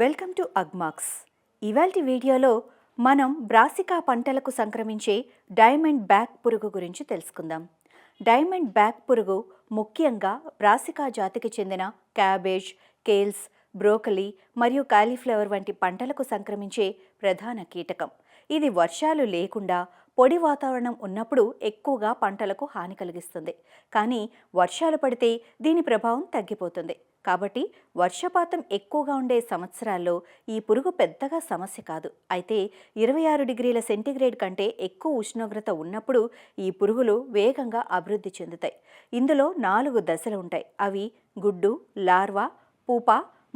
Welcome to Agmax. ఇవాల్టి వీడియోలో మనం బ్రాసికా పంటలకు సంక్రమించే డైమండ్ బ్యాక్ పురుగు గురించి తెలుసుకుందాం. డైమండ్ బ్యాక్ పురుగు ముఖ్యంగా బ్రాసికా జాతికి చెందిన క్యాబేజ్ కేల్స్ బ్రోకలీ మరియు కాలీఫ్లవర్ వంటి పంటలకు సంక్రమించే ప్రధాన కీటకం. ఇది వర్షాలు లేకుండా పొడి వాతావరణం ఉన్నప్పుడు ఎక్కువగా పంటలకు హాని కలిగిస్తుంది. కానీ వర్షాలు పడితే దీని ప్రభావం తగ్గిపోతుంది. కాబట్టి వర్షపాతం ఎక్కువగా ఉండే సంవత్సరాల్లో ఈ పురుగు పెద్దగా సమస్య కాదు. అయితే ఇరవై ఆరు డిగ్రీల సెంటీగ్రేడ్ కంటే ఎక్కువ ఉష్ణోగ్రత ఉన్నప్పుడు ఈ పురుగులు వేగంగా అభివృద్ధి చెందుతాయి. ఇందులో నాలుగు దశలు ఉంటాయి. అవి గుడ్డు లార్వా పూప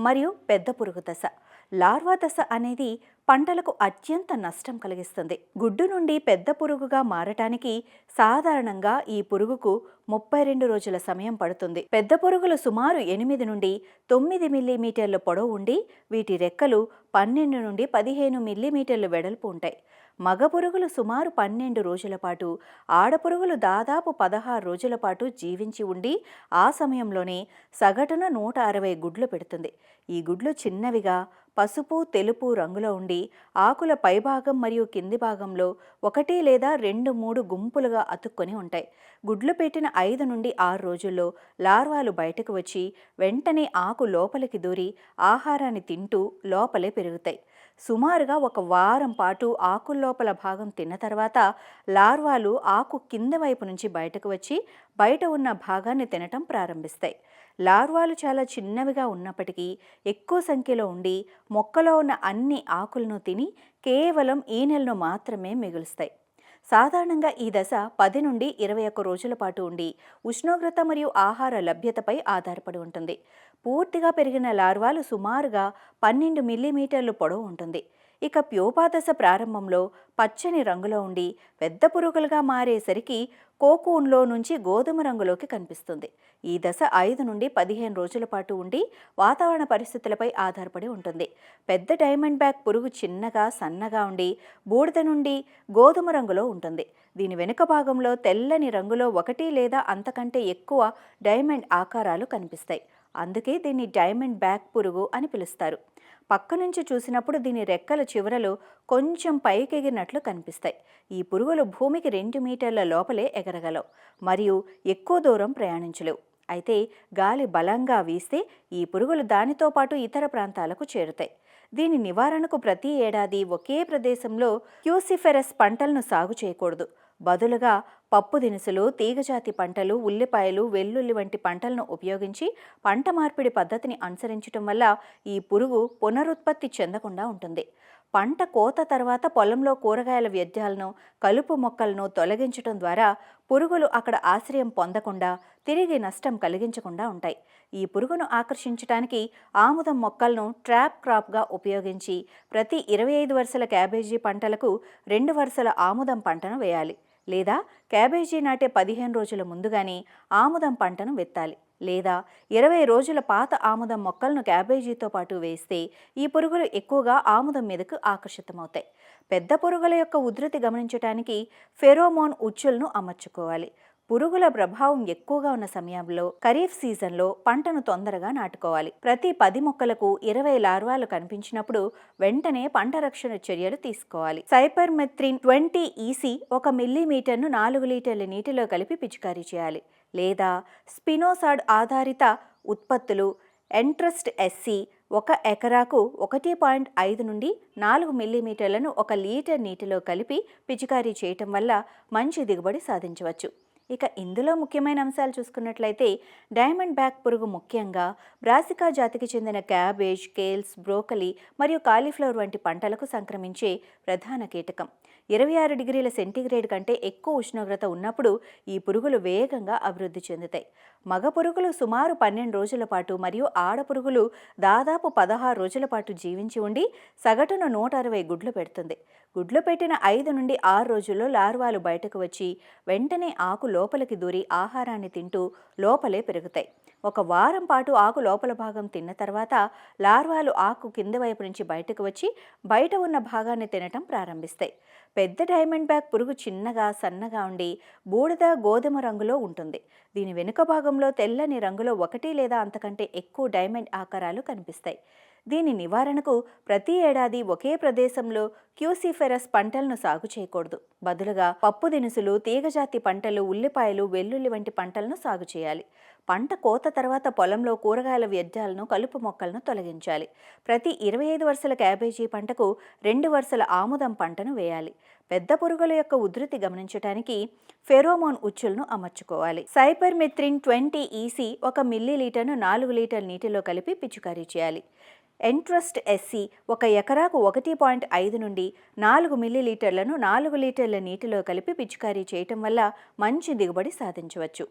మరియు పెద్ద పురుగు దశ. లార్వా దశ అనేది పంటలకు అత్యంత నష్టం కలిగిస్తుంది. గుడ్డు నుండి పెద్ద పురుగుగా మారటానికి సాధారణంగా ఈ పురుగుకు ముప్పై రెండు రోజుల సమయం పడుతుంది. పెద్ద పురుగులు సుమారు ఎనిమిది నుండి తొమ్మిది మిల్లీమీటర్ల పొడవు ఉండి వీటి రెక్కలు పన్నెండు నుండి పదిహేను మిల్లీమీటర్లు వెడల్పు ఉంటాయి. మగ పురుగులు సుమారు పన్నెండు రోజుల పాటు ఆడపురుగులు దాదాపు పదహారు రోజుల పాటు జీవించి ఉండి ఆ సమయంలోనే సగటున నూట అరవై గుడ్లు పెడుతుంది. ఈ గుడ్లు చిన్నవిగా పసుపు తెలుపు రంగులో ఉండి ఆకుల పైభాగం మరియు కింది భాగంలో ఒకటి లేదా రెండు మూడు గుంపులుగా అతుక్కొని ఉంటాయి. గుడ్లు పెట్టిన ఐదు నుండి ఆరు రోజుల్లో లార్వాలు బయటకు వచ్చి వెంటనే ఆకు లోపలికి దూరి ఆహారాన్ని తింటూ లోపలే పెరుగుతాయి. సుమారుగా ఒక వారం పాటు ఆకు లోపల భాగం తిన్న తర్వాత లార్వాలు ఆకు కింద వైపు నుంచి బయటకు వచ్చి బయట ఉన్న భాగాన్ని తినటం ప్రారంభిస్తాయి. లార్వాలు చాలా చిన్నవిగా ఉన్నప్పటికీ ఎక్కువ సంఖ్యలో ఉండి మొక్కలో ఉన్న అన్ని ఆకులను తిని కేవలం ఈనెలను మాత్రమే మిగులుస్తాయి. సాధారణంగా ఈ దశ పది నుండి ఇరవై ఒక్క రోజుల పాటు ఉండి ఉష్ణోగ్రత మరియు ఆహార లభ్యతపై ఆధారపడి ఉంటుంది. పూర్తిగా పెరిగిన లార్వాలు సుమారుగా పన్నెండు మిల్లీమీటర్లు పొడవు ఉంటుంది. ఇక ప్యూపా దశ ప్రారంభంలో పచ్చని రంగులో ఉండి పెద్ద పురుగులుగా మారేసరికి కోకూన్లో నుంచి గోధుమ రంగులోకి కనిపిస్తుంది. ఈ దశ ఐదు నుండి పదిహేను రోజుల పాటు ఉండి వాతావరణ పరిస్థితులపై ఆధారపడి ఉంటుంది. పెద్ద డైమండ్ బ్యాగ్ పురుగు చిన్నగా సన్నగా ఉండి బూడిద నుండి గోధుమ రంగులో ఉంటుంది. దీని వెనుక భాగంలో తెల్లని రంగులో ఒకటి లేదా అంతకంటే ఎక్కువ డైమండ్ ఆకారాలు కనిపిస్తాయి. అందుకే దీన్ని డైమండ్ బ్యాక్ పురుగు అని పిలుస్తారు. పక్క నుంచి చూసినప్పుడు దీని రెక్కల చివరలు కొంచెం పైకెగిరినట్లు కనిపిస్తాయి. ఈ పురుగులు భూమికి రెండు మీటర్ల లోపలే ఎగరగలవు మరియు ఎక్కువ దూరం ప్రయాణించలేవు. అయితే గాలి బలంగా వీస్తే ఈ పురుగులు దానితో పాటు ఇతర ప్రాంతాలకు చేరుతాయి. దీని నివారణకు ప్రతి ఏడాది ఒకే ప్రదేశంలో క్యూసిఫెరస్ పంటలను సాగు చేయకూడదు. బదులుగా పప్పు దినుసులు తీగజాతి పంటలు ఉల్లిపాయలు వెల్లుల్లి వంటి పంటలను ఉపయోగించి పంట మార్పిడి పద్ధతిని అనుసరించటం వల్ల ఈ పురుగు పునరుత్పత్తి చెందకుండా ఉంటుంది. పంట కోత తర్వాత పొలంలో కూరగాయల వ్యర్థాలను కలుపు మొక్కలను తొలగించటం ద్వారా పురుగులు అక్కడ ఆశ్రయం పొందకుండా తిరిగి నష్టం కలిగించకుండా ఉంటాయి. ఈ పురుగును ఆకర్షించడానికి ఆముదం మొక్కలను ట్రాప్ క్రాప్గా ఉపయోగించి ప్రతి ఇరవై ఐదు వరుసల క్యాబేజీ పంటలకు రెండు వరుసల ఆముదం పంటను వేయాలి. లేదా క్యాబేజీ నాటే పదిహేను రోజుల ముందుగానే ఆముదం పంటను విత్తాలి. లేదా ఇరవై రోజుల పాత ఆముదం మొక్కలను క్యాబేజీతో పాటు వేస్తే ఈ పురుగులు ఎక్కువగా ఆముదం మీదకు ఆకర్షితమవుతాయి. పెద్ద పురుగుల యొక్క ఉధృతి గమనించడానికి ఫెరోమోన్ ఉచ్చులను అమర్చుకోవాలి. పురుగుల ప్రభావం ఎక్కువగా ఉన్న సమయంలో ఖరీఫ్ సీజన్లో పంటను తొందరగా నాటుకోవాలి. ప్రతి పది మొక్కలకు ఇరవై లార్వాలు కనిపించినప్పుడు వెంటనే పంట రక్షణ చర్యలు తీసుకోవాలి. సైపర్మెత్రిన్ ట్వంటీ ఈసీ ఒక మిల్లీమీటర్ను నాలుగు లీటర్ల నీటిలో కలిపి పిచికారీ చేయాలి. లేదా స్పినోసాడ్ ఆధారిత ఉత్పత్తులు ఎంట్రస్ట్ ఎస్సీ ఒక ఎకరాకు ఒకటి పాయింట్ ఐదు నుండి నాలుగు మిల్లీమీటర్లను ఒక లీటర్ నీటిలో కలిపి పిచికారీ చేయటం వల్ల మంచి దిగుబడి సాధించవచ్చు. ఇక ఇందులో ముఖ్యమైన అంశాలు చూసుకున్నట్లయితే డైమండ్ బ్యాక్ పురుగు ముఖ్యంగా బ్రాసికా జాతికి చెందిన క్యాబేజ్ కేల్స్ బ్రోకలీ మరియు కాలీఫ్లవర్ వంటి పంటలకు సంక్రమించే ప్రధాన కీటకం. ఇరవై ఆరు డిగ్రీల సెంటీగ్రేడ్ కంటే ఎక్కువ ఉష్ణోగ్రత ఉన్నప్పుడు ఈ పురుగులు వేగంగా అభివృద్ధి చెందుతాయి. మగ పురుగులు సుమారు పన్నెండు రోజుల పాటు మరియు ఆడ పురుగులు దాదాపు పదహారు రోజుల పాటు జీవించి ఉండి సగటున నూట అరవై గుడ్లు పెడుతుంది. గుడ్లు పెట్టిన ఐదు నుండి ఆరు రోజుల్లో లార్వాలు బయటకు వచ్చి వెంటనే ఆకు లోపలికి దూరి ఆహారాన్ని తింటూ లోపలే పెరుగుతాయి. ఒక వారం పాటు ఆకు లోపల భాగం తిన్న తర్వాత లార్వాలు ఆకు కింద వైపు నుంచి బయటకు వచ్చి బయట ఉన్న భాగాన్ని తినటం ప్రారంభిస్తాయి. పెద్ద డైమండ్ బ్యాగ్ పురుగు చిన్నగా సన్నగా ఉండి బూడిద గోధుమ రంగులో ఉంటుంది. దీని వెనుక భాగంలో తెల్లని రంగులో ఒకటి లేదా అంతకంటే ఎక్కువ డైమండ్ ఆకారాలు కనిపిస్తాయి. దీని నివారణకు ప్రతి ఏడాది ఒకే ప్రదేశంలో క్యూసిఫెరస్ పంటలను సాగు చేయకూడదు. బదులుగా పప్పు దినుసులు తీగజాతి పంటలు ఉల్లిపాయలు వెల్లుల్లి వంటి పంటలను సాగు చేయాలి. పంట కోత తర్వాత పొలంలో కూరగాయల వ్యర్థాలను కలుపు మొక్కలను తొలగించాలి. ప్రతి ఇరవై ఐదు వరుసల క్యాబేజీ పంటకు రెండు వరుసల ఆముదం పంటను వేయాలి. పెద్ద పురుగుల యొక్క ఉధృతి గమనించడానికి ఫెరోమోన్ ఉచ్చులను అమర్చుకోవాలి. సైపర్మెత్రిన్ ట్వంటీ ఈసీ ఒక మిల్లీ లీటర్ను నాలుగు లీటర్ నీటిలో కలిపి పిచికారీ చేయాలి. ఎంట్రస్ట్ ఎస్సీ ఒక ఎకరాకు ఒకటి పాయింట్ ఐదు నుండి నాలుగు మిల్లీలీటర్లను నాలుగు లీటర్ల నీటిలో కలిపి పిచికారీ చేయటం వల్ల మంచి దిగుబడి సాధించవచ్చు.